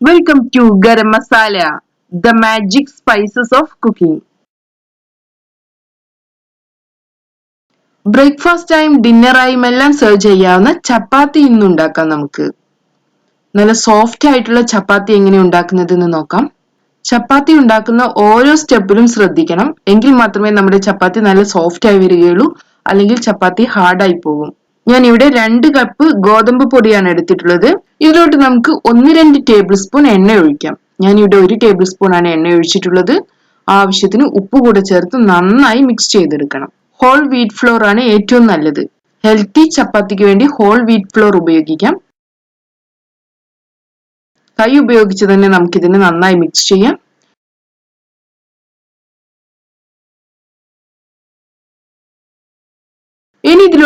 Welcome to garam masala the magic spices of cooking breakfast ആയും dinner ഡിന്നറായും എല്ലാം serve ചെയ്യാവുന്ന ചപ്പാത്തി ഇന്ന് ഉണ്ടാക്കാം നമുക്ക്. നല്ല സോഫ്റ്റ് ആയിട്ടുള്ള ചപ്പാത്തി എങ്ങനെ ഉണ്ടാക്കുന്നത് എന്ന് നോക്കാം. ചപ്പാത്തി ഉണ്ടാക്കുന്ന ഓരോ സ്റ്റെപ്പിലും ശ്രദ്ധിക്കണം. എങ്കിൽ മാത്രമേ നമ്മുടെ ചപ്പാത്തി നല്ല സോഫ്റ്റ് ആയി വരികയുള്ളൂ. അല്ലെങ്കിൽ ചപ്പാത്തി ഹാർഡായി പോകും. ഞാൻ ഇവിടെ രണ്ട് കപ്പ് ഗോതമ്പ് പൊടിയാണ് എടുത്തിട്ടുള്ളത്. ഇതിലോട്ട് നമുക്ക് ഒന്ന് രണ്ട് ടേബിൾ സ്പൂൺ എണ്ണ ഒഴിക്കാം. ഞാൻ ഇവിടെ ഒരു ടേബിൾ സ്പൂൺ ആണ് എണ്ണ ഒഴിച്ചിട്ടുള്ളത്. ആവശ്യത്തിന് ഉപ്പ് കൂടെ ചേർത്ത് നന്നായി മിക്സ് ചെയ്തെടുക്കണം. ഹോൾ വീറ്റ് ഫ്ലോർ ആണ് ഏറ്റവും നല്ലത്. ഹെൽത്തി ചപ്പാത്തിക്ക് വേണ്ടി ഹോൾ വീറ്റ് ഫ്ലോർ ഉപയോഗിക്കാം. കൈ ഉപയോഗിച്ച് തന്നെ നമുക്കിതിനെ നന്നായി മിക്സ് ചെയ്യാം.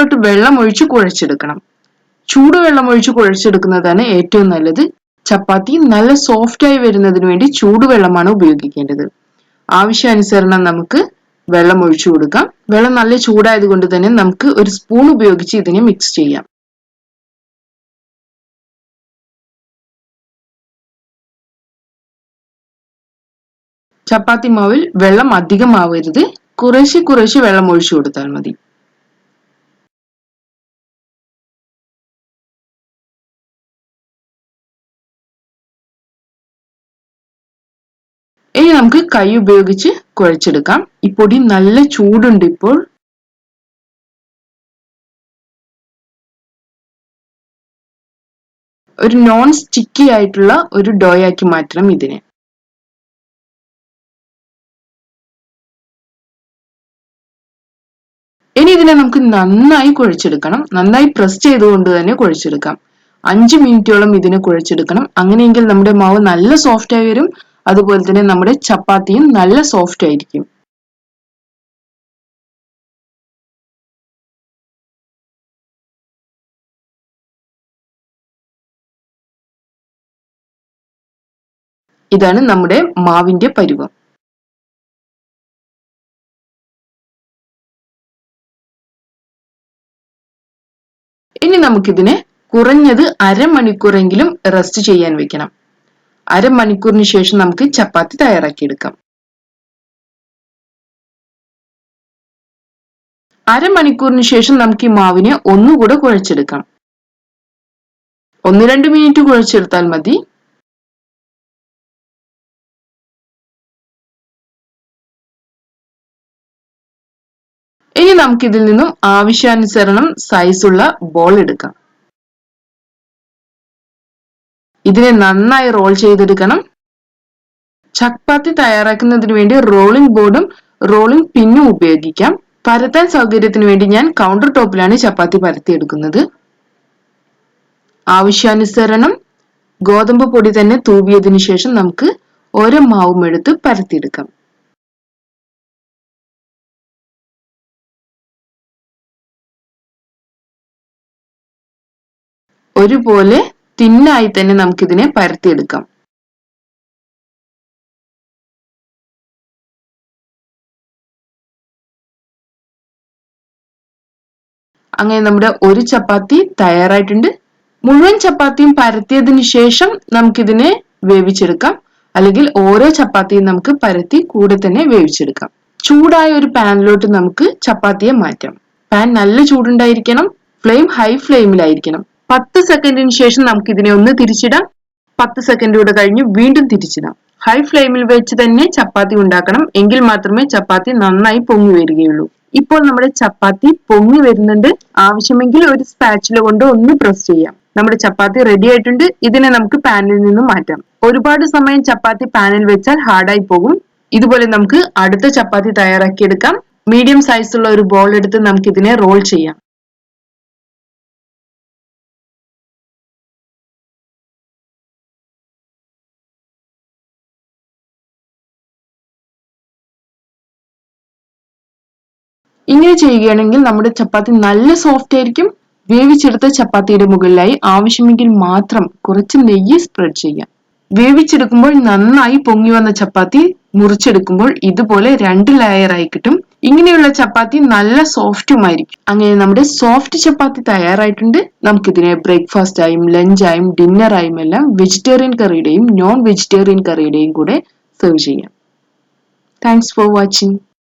ഇതിലോട്ട് വെള്ളം ഒഴിച്ച് കുഴച്ചെടുക്കണം. ചൂടുവെള്ളം ഒഴിച്ച് കുഴച്ചെടുക്കുന്നതാണ് ഏറ്റവും നല്ലത്. ചപ്പാത്തി നല്ല സോഫ്റ്റ് ആയി വരുന്നതിന് വേണ്ടി ചൂടുവെള്ളമാണ് ഉപയോഗിക്കേണ്ടത്. ആവശ്യാനുസരണം നമുക്ക് വെള്ളം ഒഴിച്ചു കൊടുക്കാം. വെള്ളം നല്ല ചൂടായത് കൊണ്ട് തന്നെ നമുക്ക് ഒരു സ്പൂൺ ഉപയോഗിച്ച് ഇതിനെ മിക്സ് ചെയ്യാം. ചപ്പാത്തി മാവിൽ വെള്ളം അധികമാവരുത്. കുറേശ്ശെ കുറേശ്ശെ വെള്ളം ഒഴിച്ചു കൊടുത്താൽ മതി. ഇനി നമുക്ക് കൈ ഉപയോഗിച്ച് കുഴച്ചെടുക്കാം. ഈ പൊടി നല്ല ചൂടുണ്ട് ഇപ്പോൾ. ഒരു നോൺ സ്റ്റിക്കി ആയിട്ടുള്ള ഒരു ഡോയാക്കി മാറ്റണം ഇതിനെ. ഇനി ഇതിനെ നമുക്ക് നന്നായി കുഴച്ചെടുക്കണം. നന്നായി പ്രസ് ചെയ്തുകൊണ്ട് തന്നെ കുഴച്ചെടുക്കാം. അഞ്ച് മിനിറ്റോളം ഇതിനെ കുഴച്ചെടുക്കണം. അങ്ങനെയെങ്കിൽ നമ്മുടെ മാവ് നല്ല സോഫ്റ്റ് ആയി വരും. അതുപോലെ തന്നെ നമ്മുടെ ചപ്പാത്തിയും നല്ല സോഫ്റ്റ് ആയിരിക്കും. ഇതാണ് നമ്മുടെ മാവിന്റെ പരുവം. ഇനി നമുക്കിതിനെ കുറഞ്ഞത് അരമണിക്കൂറെങ്കിലും റെസ്റ്റ് ചെയ്യാൻ വെക്കണം. അരമണിക്കൂറിന് ശേഷം നമുക്ക് ചപ്പാത്തി തയ്യാറാക്കിയെടുക്കാം. അരമണിക്കൂറിന് ശേഷം നമുക്ക് ഈ മാവിനെ ഒന്നുകൂടെ കുഴച്ചെടുക്കാം. ഒന്ന് രണ്ട് മിനിറ്റ് കുഴച്ചെടുത്താൽ മതി. ഇനി നമുക്കിതിൽ നിന്നും ആവശ്യാനുസരണം സൈസുള്ള ബോൾ എടുക്കാം. ഇതിനെ നന്നായി റോൾ ചെയ്തെടുക്കണം. ചപ്പാത്തി തയ്യാറാക്കുന്നതിന് വേണ്ടി റോളിംഗ് ബോർഡും റോളിംഗ് പിന്നും ഉപയോഗിക്കാം. പരത്താൻ സൗകര്യത്തിന് വേണ്ടി ഞാൻ കൗണ്ടർ ടോപ്പിലാണ് ചപ്പാത്തി പരത്തിയെടുക്കുന്നത്. ആവശ്യാനുസരണം ഗോതമ്പ് പൊടി തന്നെ തൂവിയതിനു ശേഷം നമുക്ക് ഓരോ മാവും എടുത്ത് പരത്തിയെടുക്കാം. ഒരുപോലെ തിന്നായി തന്നെ നമുക്കിതിനെ പരത്തിയെടുക്കാം. അങ്ങനെ നമ്മുടെ ഒരു ചപ്പാത്തി തയ്യാറായിട്ടുണ്ട്. മുഴുവൻ ചപ്പാത്തിയും പരത്തിയതിന് ശേഷം നമുക്കിതിനെ വേവിച്ചെടുക്കാം. അല്ലെങ്കിൽ ഓരോ ചപ്പാത്തിയും നമുക്ക് പരത്തി കൂടെ തന്നെ വേവിച്ചെടുക്കാം. ചൂടായ ഒരു പാനിലോട്ട് നമുക്ക് ചപ്പാത്തിയെ മാറ്റാം. പാൻ നല്ല ചൂടുണ്ടായിരിക്കണം. Flame high ഫ്ലെയിമിലായിരിക്കണം. പത്ത് സെക്കൻഡിന് ശേഷം നമുക്ക് ഇതിനെ ഒന്ന് തിരിച്ചിടാം. പത്ത് സെക്കൻഡ് കൂടെ കഴിഞ്ഞ് വീണ്ടും തിരിച്ചിടാം. ഹൈ ഫ്ലെയിമിൽ വെച്ച് തന്നെ ചപ്പാത്തി ഉണ്ടാക്കണം. എങ്കിൽ മാത്രമേ ചപ്പാത്തി നന്നായി പൊങ്ങി വരികയുള്ളൂ. ഇപ്പോൾ നമ്മുടെ ചപ്പാത്തി പൊങ്ങി വരുന്നുണ്ട്. ആവശ്യമെങ്കിൽ ഒരു സ്പാച്ചില കൊണ്ട് ഒന്ന് പ്രസ് ചെയ്യാം. നമ്മുടെ ചപ്പാത്തി റെഡി ആയിട്ടുണ്ട്. ഇതിനെ നമുക്ക് പാനിൽ നിന്ന് മാറ്റാം. ഒരുപാട് സമയം ചപ്പാത്തി പാനിൽ വെച്ചാൽ ഹാർഡായി പോകും. ഇതുപോലെ നമുക്ക് അടുത്ത ചപ്പാത്തി തയ്യാറാക്കിയെടുക്കാം. മീഡിയം സൈസുള്ള ഒരു ബോൾ എടുത്ത് നമുക്ക് ഇതിനെ റോൾ ചെയ്യാം. ഇങ്ങനെ ചെയ്യുകയാണെങ്കിൽ നമ്മുടെ ചപ്പാത്തി നല്ല സോഫ്റ്റ് ആയിരിക്കും. വേവിച്ചെടുത്ത ചപ്പാത്തിയുടെ മുകളിലായി ആവശ്യമെങ്കിൽ മാത്രം കുറച്ച് നെയ്യ് സ്പ്രെഡ് ചെയ്യാം. വേവിച്ചെടുക്കുമ്പോൾ നന്നായി പൊങ്ങി വന്ന ചപ്പാത്തി മുറിച്ചെടുക്കുമ്പോൾ ഇതുപോലെ രണ്ട് ലെയർ ആയി കിട്ടും. ഇങ്ങനെയുള്ള ചപ്പാത്തി നല്ല സോഫ്റ്റുമായിരിക്കും അങ്ങനെ നമ്മുടെ സോഫ്റ്റ് ചപ്പാത്തി തയ്യാറായിട്ടുണ്ട്. നമുക്കിതിനെ ബ്രേക്ക്ഫാസ്റ്റ് ആയും ലഞ്ചായും ഡിന്നറായും എല്ലാം വെജിറ്റേറിയൻ കറിയുടെയും നോൺ വെജിറ്റേറിയൻ കറിയുടെയും കൂടെ സെർവ് ചെയ്യാം. Thanks for watching